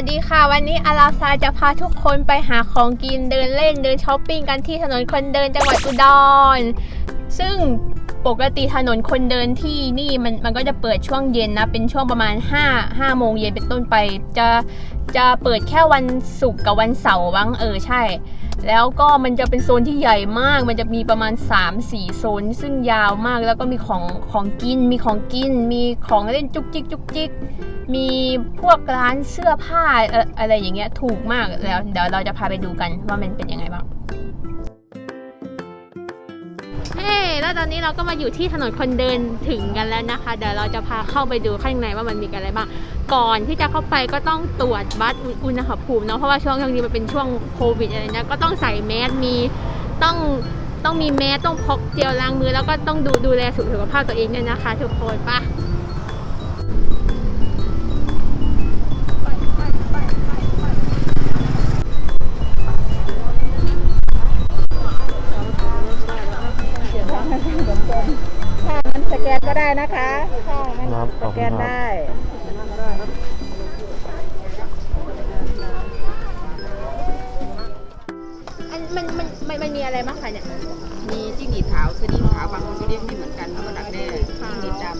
วัสดีค่ะ วันนี้อาราซาจะพาทุกคนไปหาของกินเดินเล่นเดินช้อปปิ้งกันที่ถนนคนเดินจังหวัดอุดร ซึ่ง ปกติถนนคนเดินที่นี่มันมันก็จะเปิดช่วงเย็นนะ เป็นช่วงประมาณ 5 5โมงเย็นเป็นต้นไป จะจะเปิดแค่วันศุกร์กับวันเสาร์บ้างเออใช่ แล้วก็มันจะเป็นโซนที่ใหญ่มาก มันจะมีประมาณ 3-4 โซน ซึ่งยาวมากแล้วก็มีของของกิน มีของกิน มีของเล่นจุกจิกจุกจิกมีพวกร้านเสื้อผ้าอะไรอย่างเงี้ยถูกมากแล้วเดี๋ยวเราจะพาไปดูกันว่ามันเป็นยังไงบ้าง แล้วตอนนี้เราก็มาอยู่ที่ถนนคนเดินถึงกันแล้วนะคะ เดี๋ยวเราจะพาเข้าไปดูข้างในว่ามันมีอะไรบ้าง ก่อนที่จะเข้าไปก็ต้องตรวจวัดอุณหภูมิเนาะเพราะว่าช่วงช่วงนี้มันเป็นช่วงโควิดอะไรนะก็ต้องใส่แมสมีต้องต้องมีแมสต้องพกเจลล้างมือแล้วก็ต้องดูดูแลสุขภาพตัวเองด้วยนะคะ ทุกคนปะ มันมันมันมันมีอะไรบ้างคะเนี่ย มีจิ้งหรีดขาวสดิ้งขาวบางคนก็เรียกไม่เหมือนกันเขาก็ดักแด้จิ้งหรีดด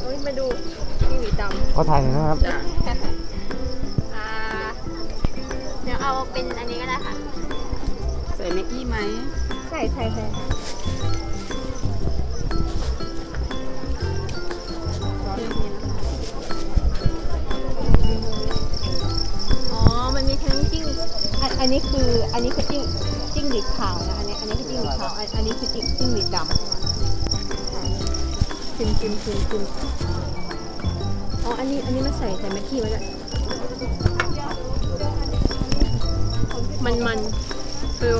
เฮ้ยมาดูนี่มีดก็ถ่ายหน่อยนะครับำจ้ะำอ่าเดี๋ยวเอาเป็นอันนี้ก็ได้ค่ะ ใส่แม็กกี้ไหมใส่ใส่ใส่อ๋อ มันมีทั้งจิ้งอันอันนี้คือ อันนี้คือจิ้งจิ้งห รีดขาวนะอันนี้อันนี้คือจิ้งหรีดขาวอันนี้คือจิ้งจิ้งหรีดดำอะชิมชิมชิมชิมอ๋ออันนี้อันนี้มันใส่ใส่แมคกี้ไว้ด้วยมันมันฟิล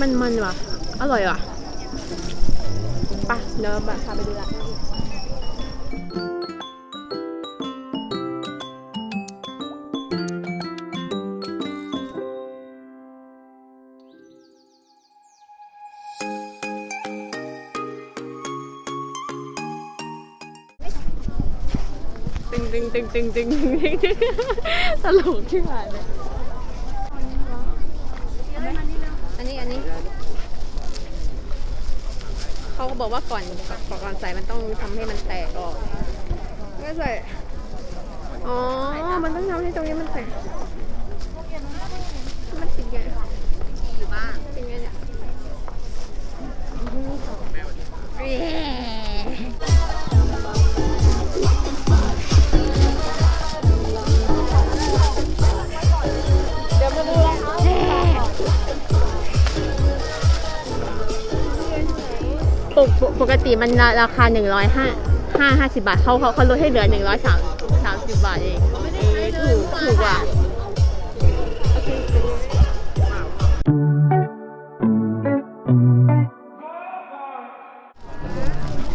มันมันว่ะ อร่อยว่ะไปะเดี๋ยวแบบพาไปดูละ งตึงตึงตึงตึงตึงตึงตลกที่ผ่านเลยอันนี้อันนี้ เขาก็บอกว่าก่อนก่อนก่อนใส่มันต้องทำให้มันแตกออกก็ใส่ อ๋อ มันต้องทำให้ตรงนี้มันแตก มันติดไงอยู่บ้านติดไงเนี่ย ปกปกปกติมันราราคา 105 5 50 บาทเขาเขาเขาลดให้เหลือ 130 30 บาทเองเออถูกถูกกว่า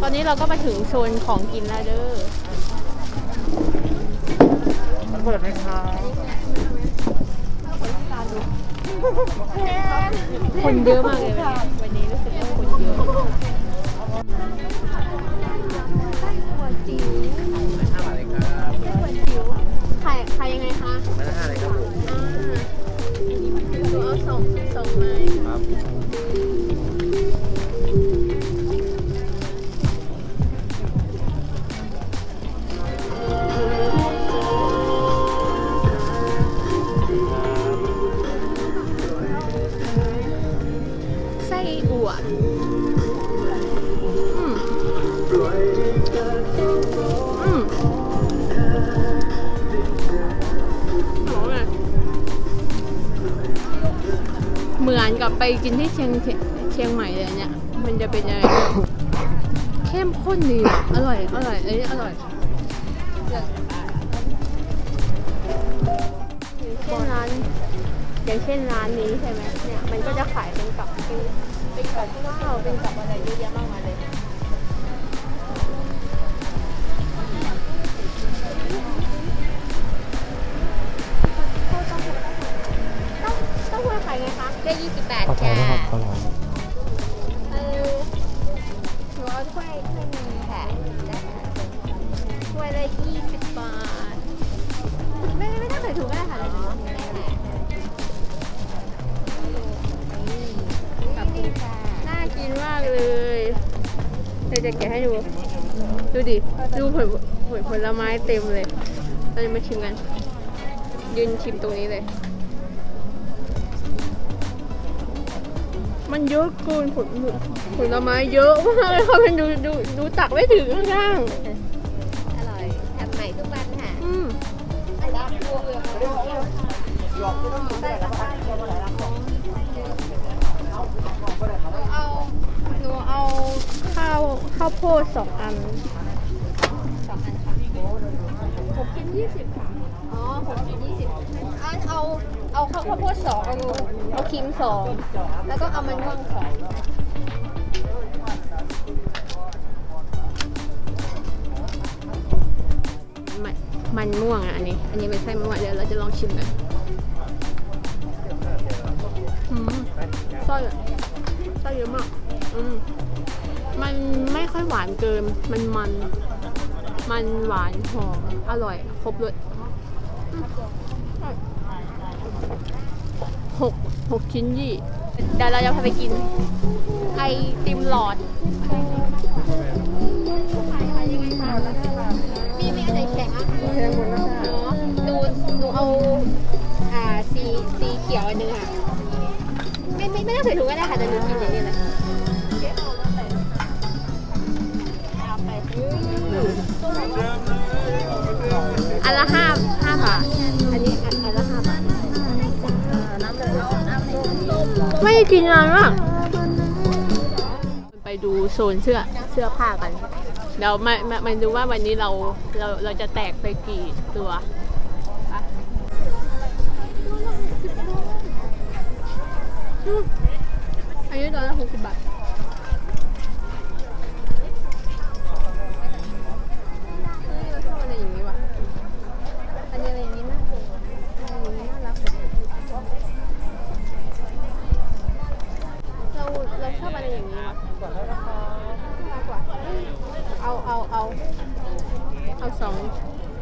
ตอนนี้เราก็มาถึงโซนของกินแล้วเด้อเปิดไหมครับคนเยอะมากเลยวันนี้วันนี้รู้สึกว่าคนเยอะ เหมือนกับไปกินที่เชียงเชียงใหม่เลยเนี่ย มันจะเป็นยังไงเข้มข้นดีอร่อย อร่อยเอ้ยอร่อยอย่างเช่นร้านอย่างเช่นร้านนี้ใช่ไหมเนี่ยมันก็จะขายเป็นกับเป็นเป็นกับข้าวเป็นกับอะไรเยอะแยะมากมายเลย จะแกะให้ดู ดูดิ ดูผลผลผลไม้เต็มเลยเราจะมาชิมกัน ยืนชิมตรงนี้เลย มันเยอะเกินผลผลไม้เยอะมากเลยค่ะมันดูดูดูตักไม่ถึงข้างอร่อยทำใหม่ทุกวันค่ะๆอืม ข้าวข้าวโพดสองอันสองอันค่ะหกชิ้นยี่สิบค่ะอ๋อหกชิ้นยี่สิบอันเอาเอาข้าวข้าวโพดสองเอาเอาครีมสองแล้วก็เอามันม่วงสองมันมันม่วงอะอันนี้อันนี้เป็นไส้ม่วงเดี๋ยวเราจะลองชิมกันอืมไส้อะไส้เยอะมากอืม มันไม่ค่อยหวานเกิน มันมัน มันหวานหอม อร่อย ครบรสอืมหกหกชิ้นยี่เดี๋ยวเราจะพาไปกิน ไอติมหลอด มีมีอันไหนแข็งอะแข็งหมดแล้วค่ะหนูหนูเอา อ่า สี สีเขียวอันหนึงค่ะ ไม่ไม่ไม่ต้องใส่ถุงก็ได้ค่ะแต่หนูกินอย่างนี้ อันละห้าห้าบาท อันนี้อันละห้าบาทไม่ได้กินนานมากไปดูโซนเสื้อเสื้อผ้ากัน เดี๋ยวมามามาดูว่าวันนี้เราเราเราจะแตกไปกี่ตัวอืม เอาสอง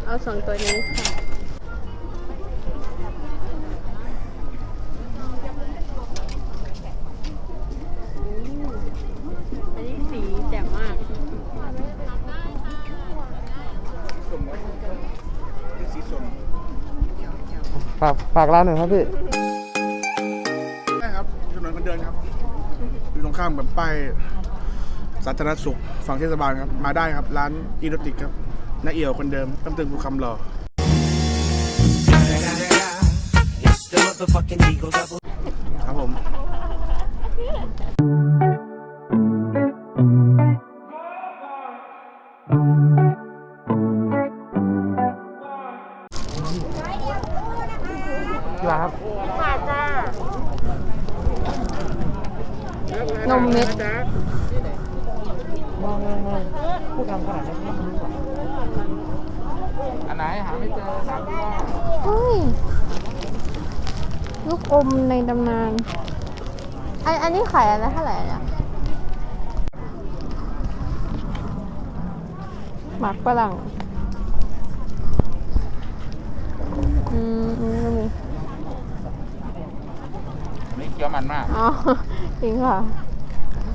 เอาสองตัวนี้ค่ะอืมอันนี้สีแจ่มมากฝากฝากร้านหน่อยครับพี่ใช่ครับถนนคนเดินครับ อยู่ตรงข้ามกับป้ายสาธารณสุขฝั่งเทศบาลครับ มาได้ครับ ร้านอีโรติกครับ น้าเอี่ยวคนเดิมตั้งตึงภูคำหล่อครับผมกีฬาครับนมเม็ดผู้ทำขนาดนี้ อันไหนหาไม่เจอสามตัวเฮ้ยลูกอมในตำนานอันอันนี้ขายอะไรเท่าไหร่เนี่ยหมักฝรั่งอืมอืมก็มีนี่เคี้ยวมันมากอ๋อจริงค่ะ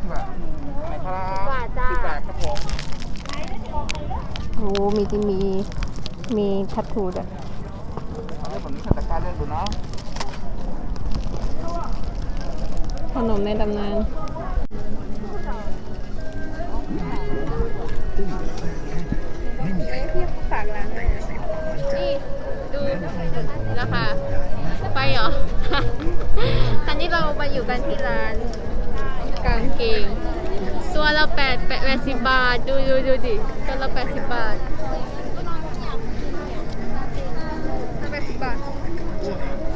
ไหนครับบาทจ้า สิบบาทครับผม โอ้มีที่มี มีทัตทูด้วยให้ผมนี่ตะกร้ารเลือกดูเนาะขนมในตำนานพี่ฝากร้านหน่อยนะนี่ ดูราคาไปเหรอ ตอนนี้เรามาอยู่กันที่ร้านกางเกง ตัวละแปดแปดแปดสิบบาท ดูดูดูดิ ตัวละแปดสิบบาทแปดสิบบาท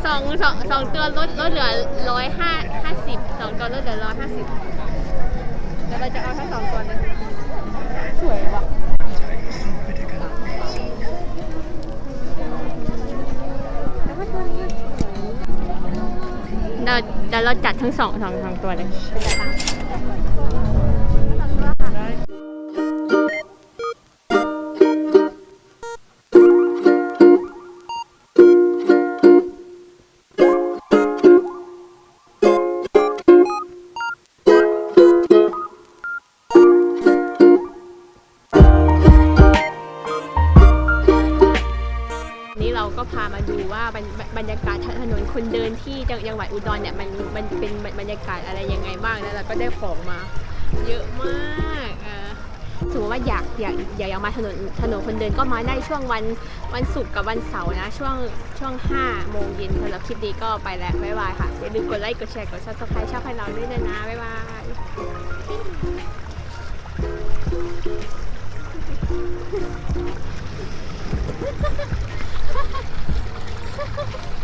สองสองสองตัวลดลดเหลือร้อยห้าห้าสิบสองตัวลดเหลือร้อยห้าสิบเดี๋ยวเราจะเอาทั้งสองตัวเลยสวยว่ะเดี๋ยวเดี๋ยวเราจัดทั้งสองสองสองตัวเลย พามาดูว่าบรรบรรยากาศถนนคนเดินที่จังหวัดอุดรเนี่ยมันมันเป็นบรรยากาศอะไรยังไงบ้างแล้วเราก็ได้ของมา เยอะมากอ่าสมมติว่าอยากอยากอยากอยากมาถนนถนนคนเดินก็มาได้ช่วงวันวันศุกร์กับวันเสาร์นะ ช่วงช่วง5โมงเย็นสำหรับคลิปนี้ก็ไปแล้วบ๊ายบายค่ะอย่าลืมกดไลค์กดแชร์กด subscribe ช่องให้เราด้วยนะบ๊ายบาย Ha ha ha!